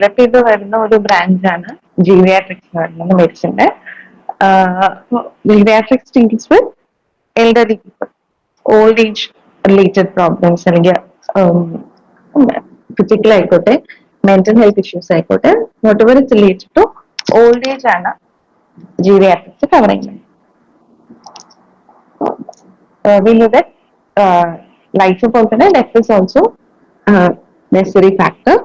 Develop ചെയ്ത് വരുന്ന ഒരു ബ്രാഞ്ചാണ് ജീവിയാട്രിക്സ് എന്ന് പറയുന്നത് മെഡിസിന്റെ geriatrics deals with elderly people old age related problems അല്ലെങ്കിൽ ഫിസിക്കൽ ആയിക്കോട്ടെ മെന്റൽ ഹെൽത്ത് ഇഷ്യൂസ് ആയിക്കോട്ടെ not ever it's related to old age ആണ് ജീവിയാട്രിക്സ് കവർ ചെയ്യുന്നത് that uh, പോലെ തന്നെ death is also necessary factor.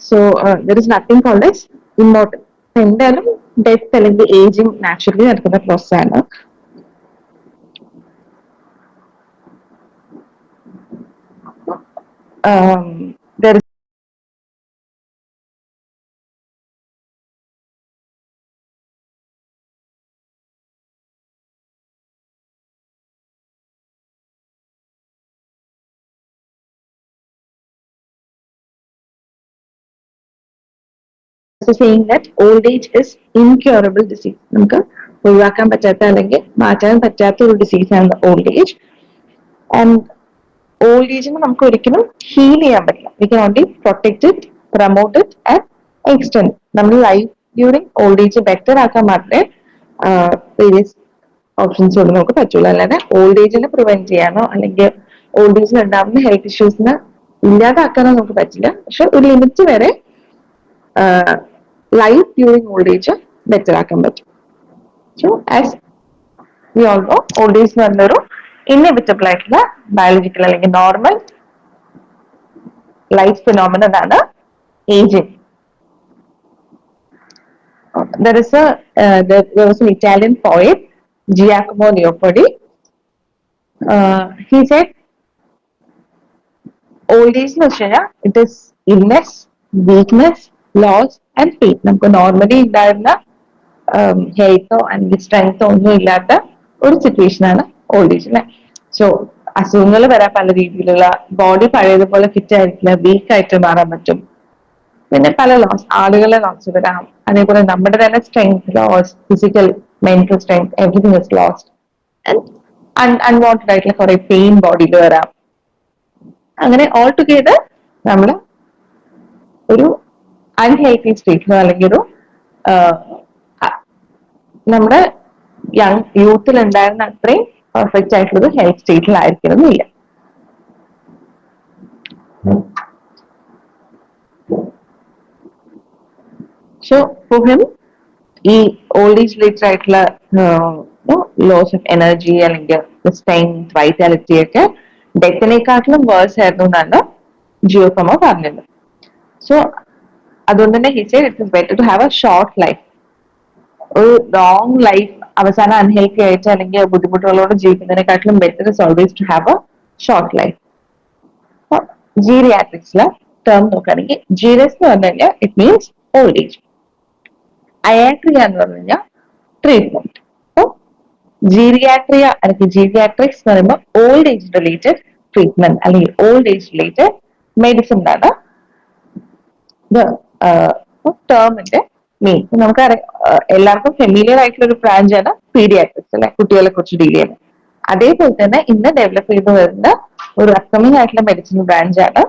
So uh, there is nothing called as immortal. എന്തായാലും death അല്ലെങ്കിൽ ageing naturally നടക്കുന്ന process ആണ് saying that old age is incurable disease. നമുക്ക് ഒഴിവാക്കാൻ പറ്റാത്ത അല്ലെങ്കിൽ മാറ്റാൻ പറ്റാത്ത ഒരു ഡിസീസ് ആണ് ഓൾഡ് ഏജ് ആൻഡ് ഓൾഡ് ഏജിന് നമുക്ക് ഒരിക്കലും ഹീൽ ചെയ്യാൻ പറ്റില്ല. We can only protect it promote it and extend നമ്മൾ life during old age better ആക്കാൻ മാത്രമേ വേരിയസ് ഓപ്ഷൻസ് കൊണ്ട് നമുക്ക് പറ്റുള്ളൂ. അല്ലാതെ ഓൾഡ് ഏജിനെ പ്രിവെന്റ് ചെയ്യാനോ അല്ലെങ്കിൽ ഓൾഡ് ഏജിൽ ഉണ്ടാകുന്ന ഹെൽത്ത് ഇഷ്യൂസിനെ ഇല്ലാതാക്കാനോ നമുക്ക് പറ്റില്ല. പക്ഷെ ഒരു ലിമിറ്റ് വരെ life during old age better ആക്കാൻ പറ്റും so as we all know old age എന്ന് പറഞ്ഞൊരു ഇന്നിവിറ്റബിൾ ആയിട്ടുള്ള ബയോളജിക്കൽ അല്ലെങ്കിൽ നോർമൽ ലൈഫ് ഫിനോമിനൻ ആണ് ageing there is a uh, there, there was an Italian poet Giacomo Leopardi. Uh, he said, "Old age it is illness weakness loss and feet നമുക്ക് normally ഉണ്ടായിരുന്ന ഹെൽത്തോ അല്ലെങ്കിൽ സ്ട്രെങ്തോ ഒന്നും ഇല്ലാത്ത ഒരു സിറ്റുവേഷൻ ആണ് ഓൾഡ് ഏജ് അല്ലെ സോ അസുഖങ്ങൾ വരാൻ പല രീതിയിലുള്ള ബോഡി പഴയതുപോലെ ഫിറ്റ് ആയിരിക്കില്ല വീക്ക് ആയിട്ട് മാറാൻ പറ്റും. പിന്നെ പല ലോസ് ആളുകളെ ലോസ് വരാം. അതേപോലെ നമ്മുടെ തന്നെ strength loss physical mental strength everything is lost and unwanted ആയിട്ടുള്ള കുറെ പെയിൻ ബോഡിയിൽ വരാം. അങ്ങനെ ഓൾ ടുഗെദർ നമ്മൾ ഒരു അൺഹെൽത്തി സ്റ്റേറ്റിനോ അല്ലെങ്കിൽ ഒരു നമ്മുടെ യങ് യൂത്തിൽ ഉണ്ടായിരുന്ന അത്രയും പെർഫെക്റ്റ് ആയിട്ടുള്ള ഒരു ഹെൽത്ത് സ്റ്റേറ്റിലായിരിക്കണമെന്നില്ല സോ ഫോർ ഹിം ഈ ഓൾഡ് ഏജ് റിലേറ്റഡ് ആയിട്ടുള്ള ലോസ് ഓഫ് എനർജി അല്ലെങ്കിൽ സ്ട്രെങ്ത് വൈറ്റാലിറ്റി ഒക്കെ ഡെത്തിനെക്കാട്ടിലും വേഴ്സ് ആയിരുന്നു എന്നാണ് ജിയോഫമ പറഞ്ഞത്. സോ അതുകൊണ്ട് തന്നെ he said it is better to have a short life ഒരു ലോങ് ലൈഫ് അവസാനം അൺഹെൽത്തി ആയിട്ട് അല്ലെങ്കിൽ ബുദ്ധിമുട്ടുകളോട് ജീവിക്കുന്നതിനെക്കാട്ടിലും better is always to have a short life ജീറിയാട്രിക്സിലെ term നോക്കുകയാണെങ്കിൽ ജീരസ് എന്ന് പറഞ്ഞു കഴിഞ്ഞാൽ ഇറ്റ് മീൻസ് ഓൾഡ് ഏജ് അയാട്രിയ എന്ന് പറഞ്ഞു കഴിഞ്ഞാൽ ട്രീറ്റ്മെന്റ് അപ്പോൾ ജീരിയാട്രിയ അല്ലെങ്കിൽ ജീരിയാട്രിക്സ് എന്ന് പറയുമ്പോൾ ഓൾഡ് ഏജ് റിലേറ്റഡ് ട്രീറ്റ്മെന്റ് അല്ലെങ്കിൽ ഓൾഡ് ഏജ് റിലേറ്റഡ് മെഡിസിൻ ആണ് ടേമിന്റെ മെയിൻ നമുക്ക് എല്ലാവർക്കും ഫെമിലിയർ ആയിട്ടുള്ള ഒരു ബ്രാഞ്ച് ആണ് പീഡിയാട്രിക്സ് അല്ലെ? കുട്ടികളെ കുറിച്ച് ഡീൽ ചെയ്യുന്നത്. അതേപോലെ തന്നെ ഇന്ന് ഡെവലപ്പ് ചെയ്ത് വരുന്ന ഒരു അപ്കമിങ് ആയിട്ടുള്ള മെഡിസിൻ ബ്രാഞ്ച് ആണ്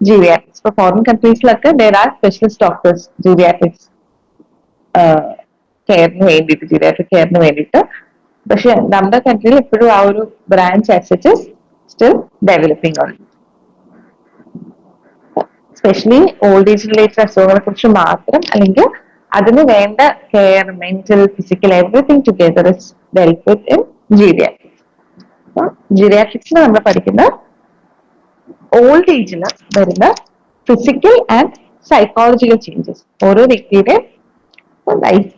ജീവിയാട്രിക്സ് ഇപ്പൊ foreign കൺട്രീസിലൊക്കെ there are specialist doctors geriatrics കെയറിന് വേണ്ടിയിട്ട് ജീവിയാട്രിക് കെയറിന് വേണ്ടിയിട്ട്. പക്ഷെ നമ്മുടെ കൺട്രിയിൽ ഇപ്പോഴും ആ ഒരു ബ്രാഞ്ച് ആസ് സ്റ്റിൽ ഡെവലപ്പിംഗ് ആണ് സ്പെഷ്യലി ഓൾഡ് ഏജ് റിലേറ്റഡ് അസുഖങ്ങളെ കുറിച്ച് മാത്രം അല്ലെങ്കിൽ അതിന് വേണ്ട care mental physical everything together is dealt with in geriatrics ജീരിയാട്രിക്സിൽ നമ്മൾ പഠിക്കുന്ന ഓൾഡ് ഏജിൽ വരുന്ന ഫിസിക്കൽ ആൻഡ് സൈക്കോളജിക്കൽ ചേഞ്ചസ് ഓരോ വ്യക്തിയുടെ ലൈഫ്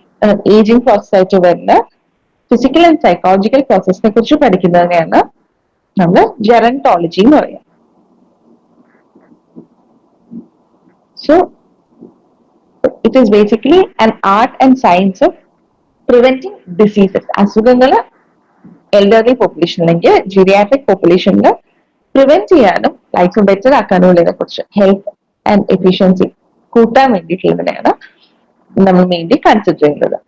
ഏജിങ് പ്രോസസ് ആയിട്ട് വരുന്ന ഫിസിക്കൽ ആൻഡ് സൈക്കോളജിക്കൽ പ്രോസസ്സിനെ കുറിച്ച് പഠിക്കുന്നതിനെയാണ് നമ്മൾ ജെറന്റോളജി എന്ന് പറയുക So, it is basically an art and science of preventing diseases. അസുഖങ്ങൾ എൽഡർലി പോപ്പുലേഷൻ അല്ലെങ്കിൽ ജിറിയാട്രിക് പോപ്പുലേഷനിൽ പ്രിവെന്റ് ചെയ്യാനും ലൈഫ് ബെറ്റർ ആക്കാനും ഉള്ളതിനെ കുറിച്ച് ഹെൽത്ത് ആൻഡ് എഫിഷ്യൻസി കൂട്ടാൻ വേണ്ടിയിട്ടുള്ളതിനെയാണ് നമ്മൾ മെയിൻലി കൺസിഡർ ചെയ്യുന്നത്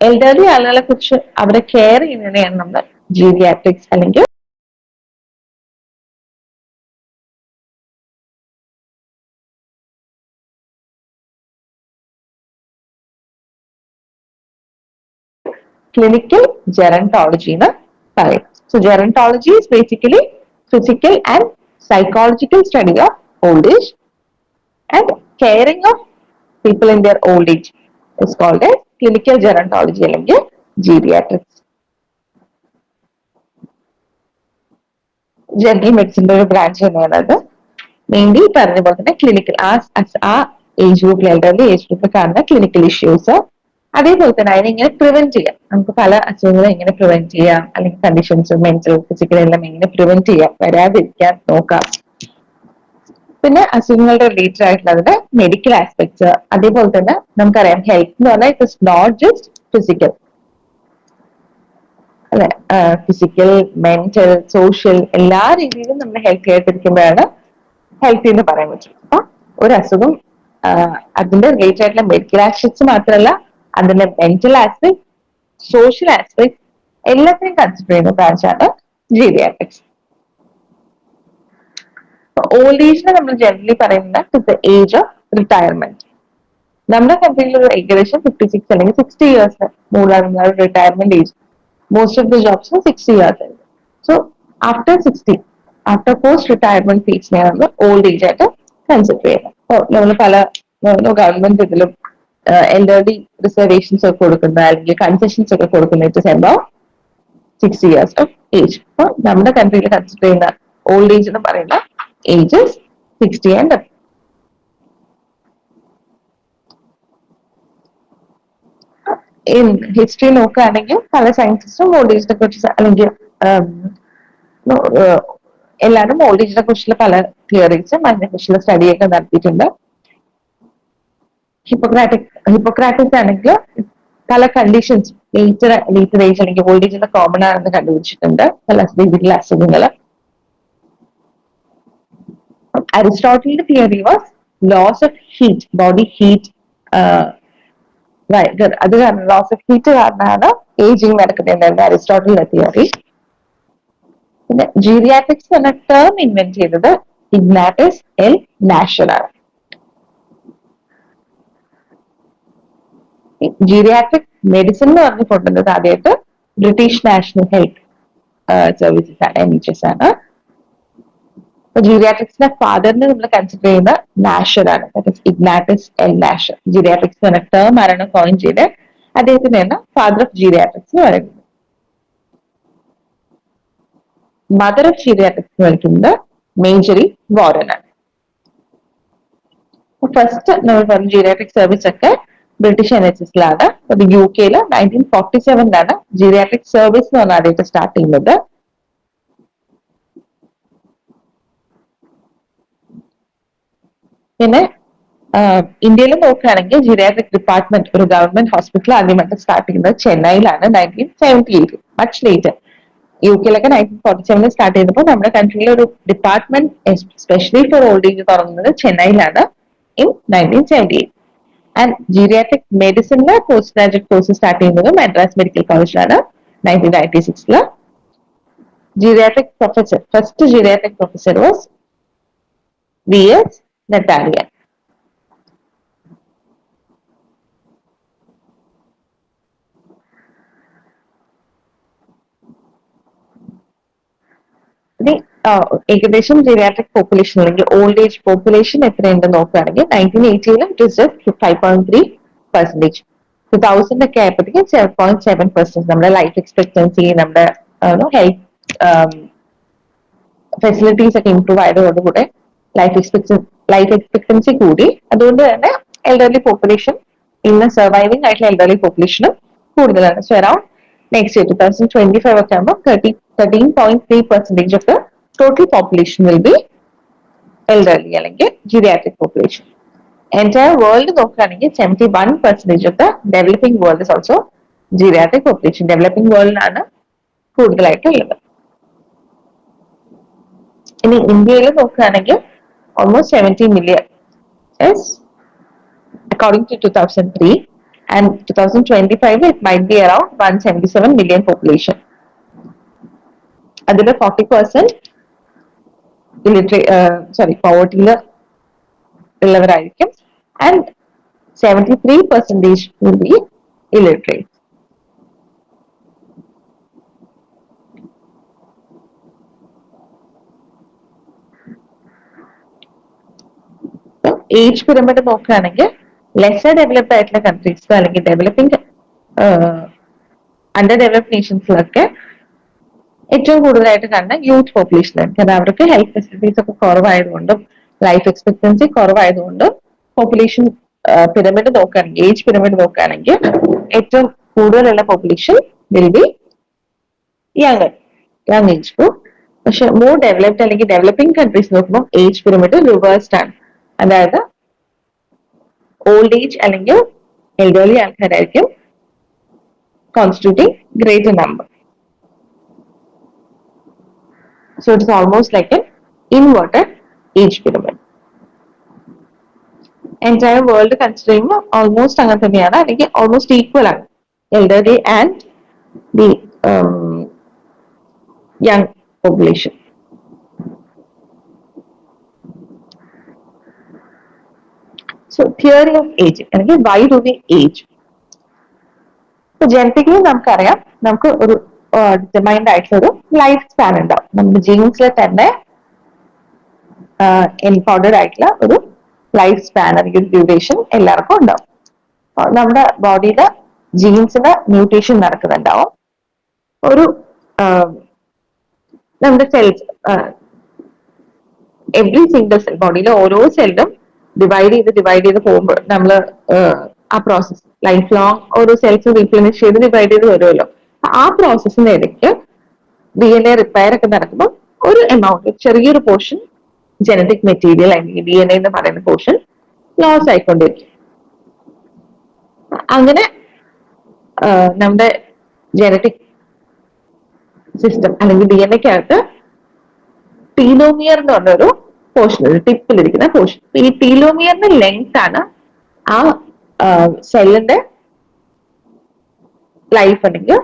എൽഡർലി ആളുകളെ കുറിച്ച് അവരെ കെയർ ചെയ്യുന്നതിനെയാണ് നമ്മൾ ജീരിയാട്രിക്സ് അല്ലെങ്കിൽ ക്ലിനിക്കൽ ജെറന്റോളജി എന്ന് പറയും. So gerontology is basically physical and psychological study of old age and caring of people in their old age is called clinical gerontology അല്ലെങ്കിൽ ജീരിയാട്രിക്സ് ജനറൽ മെഡിസിന്റെ ഒരു ബ്രാഞ്ച് തന്നെയാണത് മെയിൻലി പറഞ്ഞ പോലെ തന്നെ ക്ലിനിക്കൽ ആ ആ ഏജ് ഗ്രൂപ്പിൽ എൽഡർലി ഏജ് ഗ്രൂപ്പിൽ കാണുന്ന ക്ലിനിക്കൽ ഇഷ്യൂസ് അതേപോലെ തന്നെ അതിനെ ഇങ്ങനെ പ്രിവെന്റ് ചെയ്യാം. നമുക്ക് പല അസുഖങ്ങളും എങ്ങനെ പ്രിവെന്റ് ചെയ്യാം. അല്ലെങ്കിൽ കണ്ടീഷൻസ് മെന്റൽ ഫിസിക്കൽ എല്ലാം എങ്ങനെ പ്രിവെന്റ് ചെയ്യാം. വരാതിരിക്കാൻ നോക്കാം. പിന്നെ അസുഖങ്ങളുടെ റിലേറ്റഡ് ആയിട്ടുള്ള അതിന്റെ മെഡിക്കൽ ആസ്പെക്ട്സ് അതേപോലെ തന്നെ നമുക്കറിയാം ഹെൽത്ത് എന്ന് പറഞ്ഞാൽ it is not just physical അല്ലെ? ഫിസിക്കൽ മെന്റൽ സോഷ്യൽ എല്ലാ രീതിയിലും നമ്മൾ ഹെൽത്തി ആയിട്ടിരിക്കുമ്പോഴാണ് ഹെൽത്തി എന്ന് പറയാൻ പറ്റും അപ്പൊ ഒരു അസുഖം അതിന്റെ റിലേറ്റഡ് ആയിട്ടുള്ള മെഡിക്കൽ ആസ്പെക്ട്സ് മാത്രമല്ല അതിന്റെ മെന്റൽ ആസ്പെക്ട് സോഷ്യൽ ആസ്പെക്ട് എല്ലാത്തിനും കൺസിഡർ ചെയ്യുന്ന ബ്രാഞ്ചാണ് ജീരിയാട്രിക്സ് ഓൾഡ് ഏജിനെ നമ്മൾ ജനറലി പറയുന്നത് ദ ഏജ് ഓഫ് റിട്ടയർമെന്റ് നമ്മുടെ കൺട്രിയിൽ ഒരു ഏകദേശം ഫിഫ്റ്റി സിക്സ് അല്ലെങ്കിൽ സിക്സ്റ്റി ഇയേഴ്സ് മുകളിലാണ് retirement age most of the jobs sixty years ആയിരുന്നു so after sixty after post retirement ഫീസിനെ നമ്മൾ ഓൾഡ് ഏജ് ആയിട്ട് കൺസിഡർ ചെയ്യുന്നത്. നമ്മൾ പല ഗവൺമെന്റ് ഇതിലും എൽഡർലി റിസർവേഷൻസ് ഒക്കെ കൊടുക്കുന്ന അല്ലെങ്കിൽ കൺസെഷൻസ് ഒക്കെ കൊടുക്കുന്ന it about six years of age അപ്പോൾ നമ്മുടെ കൺട്രിയിൽ കൺസിഡർ ചെയ്യുന്ന ഓൾഡ് ഏജ് എന്ന് പറയുന്ന ഏജസ് സിക്സ്റ്റി ആൻഡ് ഹിസ്റ്ററി നോക്കുകയാണെങ്കിൽ പല സയൻസിസ്റ്റും ഓൾഡ് ഏജിനെ കുറിച്ച് അല്ലെങ്കിൽ എല്ലാവരും ഓൾഡ് ഏജിനെ കുറിച്ചുള്ള പല തിയറീസും അതിനെ കുറിച്ചുള്ള സ്റ്റഡിയൊക്കെ നടത്തിയിട്ടുണ്ട്. ഹിപ്പോക്രാറ്റിക് ഹിപ്പോക്രാറ്റിക് ആണെങ്കിൽ പല കണ്ടീഷൻസ് ലേറ്റർ ലേറ്റർ ഏജ് അല്ലെങ്കിൽ ഓൾഡ് ഏജിന്റെ കോമൺ ആണെന്ന് കണ്ടുപിടിച്ചിട്ടുണ്ട്. പല രീതിയിലുള്ള അസുഖങ്ങൾ. അരിസ്റ്റോട്ടലിന്റെ theory was loss of heat body heat അത് കാരണം ലോസ് ഓഫ് ഹീറ്റ് കാരണമാണ് ഏജിങ് നടക്കുന്നത് അരിസ്റ്റോട്ടലിന്റെ തിയറി പിന്നെ ജീരിയാറ്റിക്സ് എന്ന ടേം ഇൻവെന്റ് ചെയ്തത് ഇഗ്നാറ്റസ് എൽ നാഷണൽ ആണ്. ജീരിയാട്രിക് മെഡിസിൻ എന്ന് പറഞ്ഞ് കൊണ്ടുവന്നത് ആദ്യമായിട്ട് ബ്രിട്ടീഷ് നാഷണൽ ഹെൽത്ത് സർവീസസ് ആണ് എൻ എച്ച് എസ് ആണ്. ജീരിയാട്രിക്സിന്റെ ഫാദറിനെ നമ്മൾ കൺസിഡർ ചെയ്യുന്ന നാഷർ ആണ്. ഇഗ്നാറ്റസ് എൽ നാഷർ ജീരിയാട്രിക്സ് എന്ന ടേം ആരാണ് കോയിൻ ചെയ്ത് അദ്ദേഹത്തിനെയാണ് ഫാദർ ഓഫ് ജീരിയാട്രിക്സ് എന്ന് പറയുന്നത്. മദർ ഓഫ് ജീരിയാട്രിക്സ് എന്ന് വിളിക്കുന്നത് മേജറി വോറൻ ആണ്. ഫസ്റ്റ് നമ്മൾ പറഞ്ഞ ജീരിയാട്രിക് സർവീസ് ഒക്കെ ബ്രിട്ടീഷ് എൻ എച്ച് എസിലാണ് അത് യു കെയിൽ നയന്റീൻ ഫോർട്ടി സെവനിലാണ് ജീരിയാട്രിക് സർവീസ് എന്ന് പറഞ്ഞ ആദ്യമായിട്ട് സ്റ്റാർട്ട് ചെയ്യുന്നത്. പിന്നെ ഇന്ത്യയിൽ നോക്കുകയാണെങ്കിൽ ജിറിയാട്രിക് ഡിപ്പാർട്ട്മെന്റ് ഒരു ഗവൺമെന്റ് ഹോസ്പിറ്റൽ ആദ്യമായിട്ട് സ്റ്റാർട്ട് ചെയ്യുന്നത് ചെന്നൈയിലാണ് nineteen seventy eight much later U കെയിലൊക്കെ nineteen forty സെവനിൽ സ്റ്റാർട്ട് ചെയ്തപ്പോൾ നമ്മുടെ കൺട്രിയിലെ ഒരു department specially for old age തുടങ്ങുന്നത് ചെന്നൈയിലാണ്. In nineteen seventy eight and geriatric മെഡിസിനിലെ post graduate course start ചെയ്യുന്നത് മദ്രാസ് മെഡിക്കൽ കോളേജിലാണ് നയന്റീൻ നയന്റി സിക്സിൽ geriatric professor first geriatric professor was V S Natalia ഇനി ഏകദേശം ജെറിയാട്രിക് പോപ്പുലേഷൻ അല്ലെങ്കിൽ ഓൾഡ് ഏജ് പോപ്പുലേഷൻ എത്രയുണ്ട് നോക്കുകയാണെങ്കിൽ nineteen എയ്റ്റിയിൽ it is just five point three percentage two thousand ഒക്കെ ആയപ്പോഴത്തേക്കും സെവൻ പോയിന്റ് സെവൻ പെർസെന്റ് നമ്മുടെ ലൈഫ് എക്സ്പെക്ടൻസി നമ്മുടെ ഹെൽത്ത് ഫെസിലിറ്റീസ് ഒക്കെ ഇംപ്രൂവ് ആയതോടുകൂടെ ലൈഫ് എക്സ്പെക്ട ലൈഫ് എക്സ്പെക്ടൻസി കൂടി. അതുകൊണ്ട് തന്നെ എൽഡർലി പോപ്പുലേഷൻ ഇന്ന് സർവൈവിംഗ് ആയിട്ടുള്ള എൽഡർലി പോപ്പുലേഷനും കൂടുതലാണ്. So around next year two thousand twenty five ഒക്കെ ആകുമ്പോൾ thirty thirteen point three percentage of the total population will be elderly അല്ലെങ്കിൽ ജിറിയാട്രിക് പോപ്പുലേഷൻ എന്റയർ വേൾഡ് നോക്കുകയാണെങ്കിൽ seventy one percentage of the developing world is also geriatric population developing വേൾഡിലാണ് കൂടുതലായിട്ട് ഉള്ളത് ഇനി ഇന്ത്യയിൽ നോക്കുകയാണെങ്കിൽ almost 70 million yes according to 2003 and 2025 it might be around 177 million population. അതിൽ forty percent illiteracy sorry പോവർട്ടിയിൽ ഉള്ളവരായിരിക്കും. And seventy three percentage will be illiterate age pyramid നോക്കുകയാണെങ്കിൽ lesser developed ആയിട്ടുള്ള countries അല്ലെങ്കിൽ ഡെവലപ്പിംഗ് അണ്ടർ ഡെവലപ്ഡ് നേഷൻസിലൊക്കെ ഏറ്റവും കൂടുതലായിട്ട് കണ്ട youth പോപ്പുലേഷനാണ് കാരണം അവർക്ക് ഹെൽത്ത് ഫെസിലിറ്റീസ് ഒക്കെ കുറവായതുകൊണ്ടും ലൈഫ് എക്സ്പെക്ടൻസി കുറവായതുകൊണ്ടും പോപ്പുലേഷൻ പിരമിഡ് നോക്കുകയാണെങ്കിൽ ഏജ് പിരമിഡ് നോക്കുകയാണെങ്കിൽ ഏറ്റവും കൂടുതലുള്ള population will be young young age group പക്ഷെ മോർ ഡെവലപ്ഡ് അല്ലെങ്കിൽ ഡെവലപ്പിംഗ് കൺട്രീസ് നോക്കുമ്പോൾ ഏജ് പിരമിഡ് റിവേഴ്സ്ഡ് ആണ്. അതായത് ഓൾഡ് ഏജ് അല്ലെങ്കിൽ എൽഡർലി ആൾക്കാരായിരിക്കും constituting greater number So it is almost like an inverted age pyramid. Entire world consider ചെയ്യുമ്പോൾ almost അങ്ങനെ തന്നെയാണ് അല്ലെങ്കിൽ ഓൾമോസ്റ്റ് ഈക്വൽ ആണ്. Elderly and the young population so theory of age അല്ലെങ്കിൽ why do we age genetically നമുക്കറിയാം നമുക്ക് ഒരു determined ആയിട്ടുള്ള ഒരു ലൈഫ് സ്പാൻ ഉണ്ടാവും നമ്മുടെ ജീൻസിൽ തന്നെ എൻകോഡഡ് ആയിട്ടുള്ള ഒരു ലൈഫ് സ്പാൻ അല്ലെങ്കിൽ ഒരു ഡ്യൂറേഷൻ എല്ലാവർക്കും ഉണ്ടാവും. നമ്മുടെ ബോഡിയിൽ ജീൻസിന് മ്യൂട്ടേഷൻ നടക്കുന്നുണ്ടാവും. ഒരു നമ്മുടെ സെൽസ് എവ്രി സിംഗിൾ സെൽ ബോഡിയിലെ ഓരോ സെല്ലും ഡിവൈഡ് ചെയ്ത് ഡിവൈഡ് ചെയ്ത് പോകുമ്പോൾ നമ്മൾ ആ പ്രോസസ് ലൈഫ് ലോങ് ഓരോ സെൽസ് റീപ്ലനിഷ് ചെയ്ത് ഡിവൈഡ് ചെയ്ത് വരുമല്ലോ. ആ പ്രോസസ്സിന്റെ ഇടയ്ക്ക് ഡി എൻ എ റിപ്പയർ ഒക്കെ നടക്കുമ്പോൾ ഒരു എമൗണ്ട് ചെറിയൊരു പോർഷൻ ജനറ്റിക് മെറ്റീരിയൽ അല്ലെങ്കിൽ ഡി എൻ എ എന്ന് പറയുന്ന പോർഷൻ ലോസ് ആയിക്കൊണ്ടിരിക്കും. അങ്ങനെ നമ്മുടെ ജനറ്റിക് സിസ്റ്റം അല്ലെങ്കിൽ ഡി എൻ എക്കകത്ത് ടീലോമിയർ എന്ന് പറഞ്ഞൊരു പോർഷൻ ഒരു ടിപ്പിലിരിക്കുന്ന പോർഷൻ ഈ ടീലോമിയറിന്റെ ലെങ്ത് ആണ് ആ സെല്ലിന്റെ ലൈഫ് അല്ലെങ്കിൽ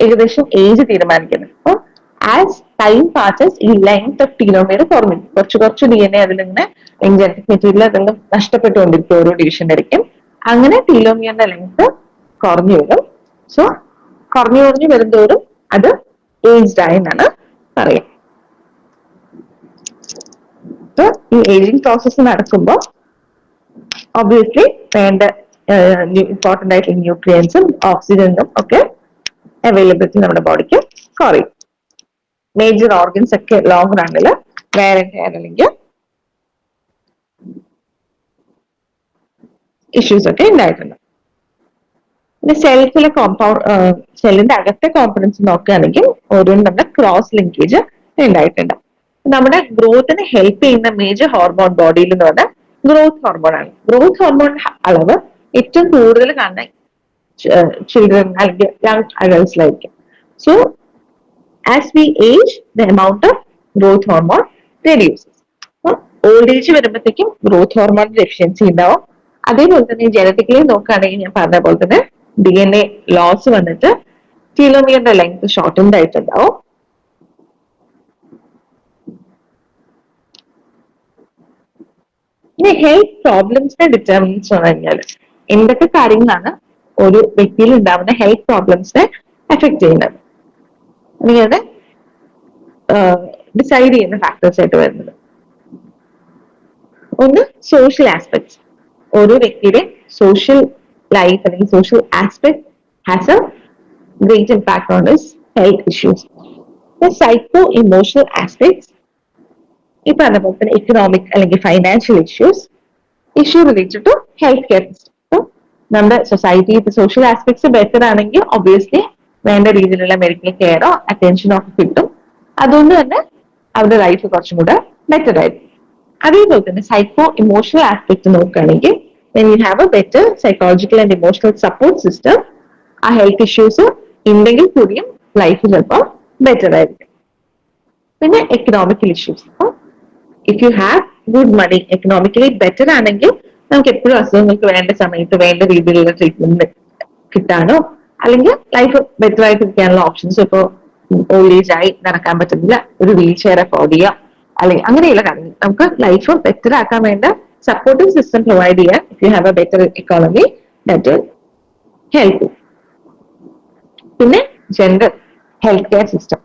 ഏകദേശം ഏജ് തീരുമാനിക്കുന്നത് അപ്പൊ ആസ് ടൈം പാസസ് ഈ ലെങ്ത് ഓഫ് ടീലോമിയർ കുറഞ്ഞു കുറച്ച് കുറച്ച് ഡി എൻ എ അതിൽ നിന്ന് ജനറ്റിക് മെറ്റീരിയൽ അതിൽ നഷ്ടപ്പെട്ടുകൊണ്ടിരിക്കും ഓരോ ഡിവിഷന്റെ ഇടയ്ക്കും. അങ്ങനെ ടീലോമിയറിന്റെ ലെങ്ത് കുറഞ്ഞു വരും. സോ കുറഞ്ഞു കുറഞ്ഞു വരുന്തോറും അത് ഏജ്ഡ് ആയി എന്നാണ് പറയാം ഈ ഏജിങ് പ്രോസസ്സ് നടക്കുമ്പോൾ ഒബ്വിയസ്ലി വേണ്ട ഇമ്പോർട്ടന്റ് ആയിട്ടുള്ള ന്യൂട്രിയൻസും ഓക്സിജനും ഒക്കെ അവൈലബിലിറ്റി നമ്മുടെ ബോഡിക്ക് കുറയും. മേജർ ഓർഗൻസ് ഒക്കെ ലോങ് റണ്ണിൽ വേറെ അല്ലെങ്കിൽ ഇഷ്യൂസ് ഒക്കെ ഉണ്ടായിട്ടുണ്ട്. പിന്നെ സെൽസിലെ കോമ്പൗണ്ട് സെല്ലിന്റെ അകത്തെ കോമ്പണൻസ് നോക്കുകയാണെങ്കിൽ ഓരോന്നും നമ്മുടെ ക്രോസ് ലിങ്കേജ് ഉണ്ടായിട്ടുണ്ട്. നമ്മുടെ ഗ്രോത്തിന് ഹെൽപ്പ് ചെയ്യുന്ന മേജർ ഹോർമോൺ ബോഡിയിൽ എന്ന് പറഞ്ഞാൽ ഗ്രോത്ത് ഹോർമോൺ ആണ്. ഗ്രോത്ത് ഹോർമോൺ അളവ് ഏറ്റവും കൂടുതൽ കാണുന്ന ചിൽഡ്രൻ അല്ലെങ്കിൽ young അഡൾട്ട്സിലായിരിക്കും so as we age the amount of growth hormone reduces old age വരുമ്പോഴത്തേക്കും ഗ്രോത്ത് ഹോർമോൺ ഡെഫിഷ്യൻസി ഉണ്ടാവും. അതേപോലെ തന്നെ ജനറ്റിക്കലി നോക്കുകയാണെങ്കിൽ ഞാൻ പറഞ്ഞ പോലെ തന്നെ ഡി എൻ എ ലോസ് വന്നിട്ട് ടീലോമിയറിന്റെ ലെങ്ത് ഷോർട്ടൻഡ് ആയിട്ടുണ്ടാവും. ഇനി ഹെൽത്ത് പ്രോബ്ലംസിനെ ഡിറ്റർമിൻസ് പറഞ്ഞു കഴിഞ്ഞാൽ എന്തൊക്കെ കാര്യങ്ങളാണ് ഒരു വ്യക്തിയിൽ ഉണ്ടാവുന്ന ഹെൽത്ത് പ്രോബ്ലംസിനെ എഫക്ട് ചെയ്യുന്നത്? നിങ്ങളുടെ ഡിസൈഡ് ചെയ്യുന്ന ഫാക്ടേഴ്സ് ആയിട്ട് വരുന്നത്. ഒന്ന് സോഷ്യൽ ആസ്പെക്ട്സ് ഓരോ വ്യക്തിയുടെ സോഷ്യൽ ലൈഫ് അല്ലെങ്കിൽ social aspect has a great impact on his health issues psycho emotional aspects ഈ പറഞ്ഞ പോലെ തന്നെ ഇക്കണോമിക് അല്ലെങ്കിൽ financial issues issue related to health care system നമ്മുടെ സൊസൈറ്റി സോഷ്യൽ ആസ്പെക്ട്സ് ബെറ്റർ ആണെങ്കിൽ ഒബിയസ്ലി വേണ്ട രീതിയിലുള്ള മെഡിക്കൽ കെയറോ അറ്റൻഷനോ ഒക്കെ കിട്ടും. അതുകൊണ്ട് തന്നെ അവരുടെ ലൈഫ് കുറച്ചും കൂടെ ബെറ്റർ ആയിരിക്കും. അതേപോലെ തന്നെ സൈക്കോ ഇമോഷണൽ ആസ്പെക്ട് നോക്കുകയാണെങ്കിൽ when you have a better psychological and emotional support system ആ ഹെൽത്ത് ഇഷ്യൂസ് ഉണ്ടെങ്കിൽ കൂടിയും ലൈഫ് ചിലപ്പോൾ ബെറ്റർ ആയിരിക്കും. പിന്നെ economical issues if you have good money economically better ആണെങ്കിൽ നമുക്ക് എപ്പോഴും അസുഖങ്ങൾക്ക് വേണ്ട സമയത്ത് വേണ്ട രീതിയിലുള്ള ട്രീറ്റ്മെന്റ് കിട്ടാനോ അല്ലെങ്കിൽ ലൈഫ് ബെറ്റർ ആയിട്ട് ഇരിക്കാനുള്ള ഓപ്ഷൻസ് ഇപ്പോൾ ഓൾഡ് ഏജ് ആയി നടക്കാൻ പറ്റുന്നില്ല ഒരു വീൽ ചെയർ അഫോർഡ് ചെയ്യുക അല്ലെങ്കിൽ അങ്ങനെയുള്ള കാര്യങ്ങൾ. നമുക്ക് ലൈഫ് ബെറ്റർ ആക്കാൻ വേണ്ട സപ്പോർട്ടിംഗ് സിസ്റ്റം പ്രൊവൈഡ് ചെയ്യാൻ if you have a better economy that help പിന്നെ ജെൻഡർ ഹെൽത്ത് കെയർ സിസ്റ്റം